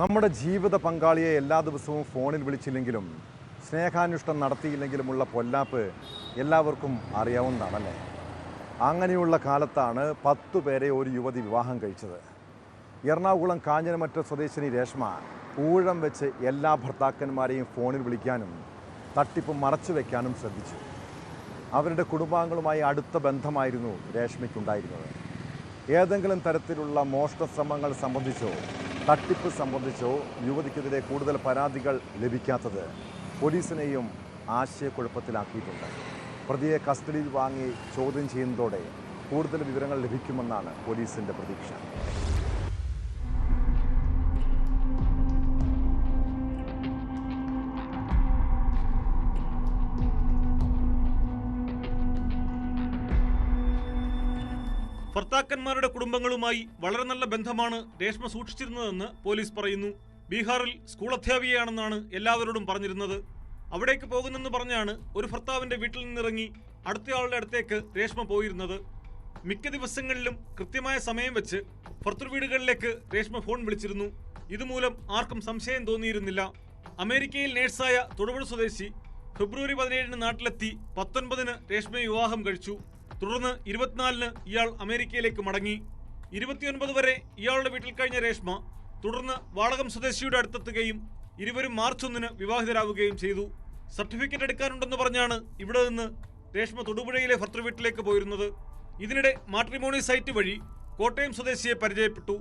നമ്മുടെ ജീവിത പങ്കാളിയെ എല്ലാ ദിവസവും ഫോണിൽ വിളിച്ചില്ലെങ്കിലും സ്നേഹാന്വേഷണം നടത്തിയില്ലെങ്കിലുമുള്ള പൊല്ലാപ്പ് എല്ലാവർക്കും അറിയാവുന്നതാണല്ലേ? അങ്ങനെയുള്ള കാലത്താണ് പത്തു പേരെ ഒരു യുവതി വിവാഹം കഴിച്ചത്. എറണാകുളം കാഞ്ഞിരമറ്റ സ്വദേശിനി രേഷ്മ ഊഴം വെച്ച് എല്ലാ ഭർത്താക്കന്മാരെയും ഫോണിൽ വിളിക്കാനും തട്ടിപ്പ് മറച്ചു വയ്ക്കാനും ശ്രദ്ധിച്ചു. അവരുടെ കുടുംബാംഗങ്ങളുമായി അടുത്ത ബന്ധമായിരുന്നു രേഷ്മയ്ക്കുണ്ടായിരുന്നത്. ഏതെങ്കിലും തരത്തിലുള്ള മോഷ്ട ശ്രമങ്ങൾ സംബന്ധിച്ചോ തട്ടിപ്പ് സംബന്ധിച്ചോ യുവതിക്കെതിരെ കൂടുതൽ പരാതികൾ ലഭിക്കാത്തത് പോലീസിനെയും ആശയക്കുഴപ്പത്തിലാക്കിയിട്ടുണ്ട്. പ്രതിയെ കസ്റ്റഡിയിൽ വാങ്ങി ചോദ്യം ചെയ്യുന്നതോടെ കൂടുതൽ വിവരങ്ങൾ ലഭിക്കുമെന്നാണ് പോലീസിന്റെ പ്രതീക്ഷ. ഭർത്താക്കന്മാരുടെ കുടുംബങ്ങളുമായി വളരെ നല്ല ബന്ധമാണ് രേഷ്മ സൂക്ഷിച്ചിരുന്നതെന്ന് പോലീസ് പറയുന്നു. ബീഹാറിൽ സ്കൂൾ അധ്യാപികയാണെന്നാണ് എല്ലാവരോടും പറഞ്ഞിരുന്നത്. അവിടേക്ക് പോകുന്നെന്ന് പറഞ്ഞാണ് ഒരു ഭർത്താവിന്റെ വീട്ടിൽ നിന്നിറങ്ങി അടുത്തയാളുടെ അടുത്തേക്ക് രേഷ്മ പോയിരുന്നത്. മിക്ക ദിവസങ്ങളിലും കൃത്യമായ സമയം വെച്ച് ഭർത്തൃ വീടുകളിലേക്ക് രേഷ്മ ഫോൺ വിളിച്ചിരുന്നു. ഇതുമൂലം ആർക്കും സംശയം തോന്നിയിരുന്നില്ല. അമേരിക്കയിൽ നേഴ്സായ തൊടുപുഴ സ്വദേശി ഫെബ്രുവരി പതിനേഴിന് നാട്ടിലെത്തി പത്തൊൻപതിന് രേഷ്മയെ വിവാഹം കഴിച്ചു. തുടർന്ന് ഇരുപത്തിനാലിന് ഇയാൾ അമേരിക്കയിലേക്ക് മടങ്ങി. ഇരുപത്തിയൊൻപത് വരെ ഇയാളുടെ വീട്ടിൽ കഴിഞ്ഞ രേഷ്മ തുടർന്ന് വാളകം സ്വദേശിയുടെ അടുത്തെത്തുകയും ഇരുവരും മാർച്ച് ഒന്നിന് വിവാഹിതരാവുകയും ചെയ്തു. സർട്ടിഫിക്കറ്റ് എടുക്കാനുണ്ടെന്ന് പറഞ്ഞാണ് ഇവിടെ നിന്ന് രേഷ്മ തൊടുപുഴയിലെ ഭർത്തൃ വീട്ടിലേക്ക് പോയിരുന്നത്. ഇതിനിടെ മാട്രിമോണി സൈറ്റ് വഴി കോട്ടയം സ്വദേശിയെ പരിചയപ്പെട്ടു.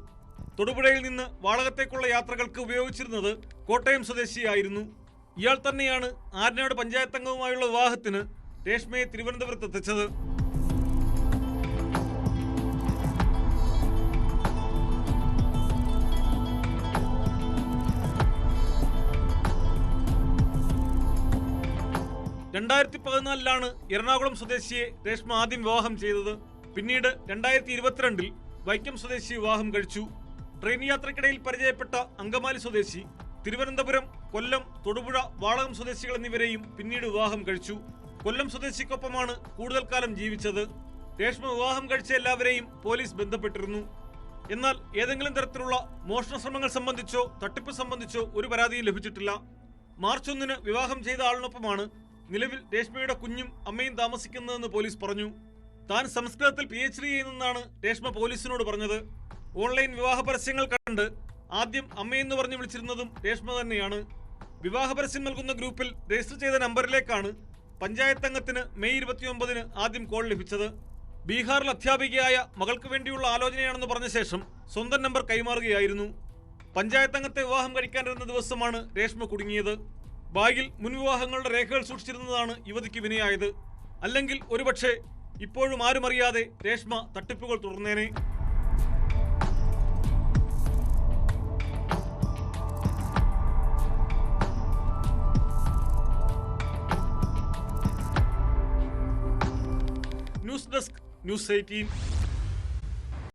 തൊടുപുഴയിൽ നിന്ന് വാളകത്തേക്കുള്ള യാത്രകൾക്ക് ഉപയോഗിച്ചിരുന്നത് കോട്ടയം സ്വദേശിയായിരുന്നു. ഇയാൾ തന്നെയാണ് ആര്യനാട് പഞ്ചായത്തംഗവുമായുള്ള വിവാഹത്തിന് രേഷ്മയെ തിരുവനന്തപുരത്ത് എത്തിച്ചത്. രണ്ടായിരത്തി പതിനാലിലാണ് എറണാകുളം സ്വദേശിയെ രേഷ്മ ആദ്യം വിവാഹം ചെയ്തത്. പിന്നീട് രണ്ടായിരത്തി ഇരുപത്തിരണ്ടിൽ വൈക്കം സ്വദേശി വിവാഹം കഴിച്ചു. ട്രെയിൻ യാത്രക്കിടയിൽ പരിചയപ്പെട്ട അങ്കമാലി സ്വദേശി തിരുവനന്തപുരം കൊല്ലം തൊടുപുഴ വാളകം സ്വദേശികൾ എന്നിവരെയും പിന്നീട് വിവാഹം കഴിച്ചു. കൊല്ലം സ്വദേശിക്കൊപ്പമാണ് കൂടുതൽ കാലം ജീവിച്ചത്. രേഷ്മ വിവാഹം കഴിച്ച എല്ലാവരെയും പോലീസ് ബന്ധപ്പെട്ടിരുന്നു. എന്നാൽ ഏതെങ്കിലും തരത്തിലുള്ള മോഷണ ശ്രമങ്ങൾ സംബന്ധിച്ചോ തട്ടിപ്പ് സംബന്ധിച്ചോ ഒരു പരാതിയും ലഭിച്ചിട്ടില്ല. മാർച്ച് ഒന്നിന് വിവാഹം ചെയ്ത ആളിനൊപ്പമാണ് നിലവിൽ രേഷ്മയുടെ കുഞ്ഞും അമ്മയും താമസിക്കുന്നതെന്ന് പോലീസ് പറഞ്ഞു. താൻ സംസ്കൃതത്തിൽ പി എച്ച് ഡി ചെയ്യുന്നെന്നാണ് രേഷ്മ പോലീസിനോട് പറഞ്ഞത്. ഓൺലൈൻ വിവാഹ പരസ്യങ്ങൾ കണ്ട് ആദ്യം അമ്മയെന്ന് പറഞ്ഞ് വിളിച്ചിരുന്നതും രേഷ്മ തന്നെയാണ്. വിവാഹ പരസ്യം നൽകുന്ന ഗ്രൂപ്പിൽ രജിസ്റ്റർ ചെയ്ത നമ്പറിലേക്കാണ് പഞ്ചായത്ത് അംഗത്തിന് മെയ് ഇരുപത്തിയൊമ്പതിന് ആദ്യം കോൾ ലഭിച്ചത്. ബീഹാറിൽ അധ്യാപികയായ മകൾക്ക് വേണ്ടിയുള്ള ആലോചനയാണെന്ന് പറഞ്ഞ ശേഷം സ്വന്തം നമ്പർ കൈമാറുകയായിരുന്നു. പഞ്ചായത്ത് അംഗത്തെ വിവാഹം കഴിക്കാനിരുന്ന ദിവസമാണ് രേഷ്മ കുടുങ്ങിയത്. ബാഗിൽ മുൻവിവാഹങ്ങളുടെ രേഖകൾ സൂക്ഷിച്ചിരുന്നതാണ് യുവതിക്ക് വിനയായത്. അല്ലെങ്കിൽ ഒരുപക്ഷെ ഇപ്പോഴും ആരുമറിയാതെ രേഷ്മ തട്ടിപ്പുകൾ തുടർന്നേനെ. News desk news eighteen.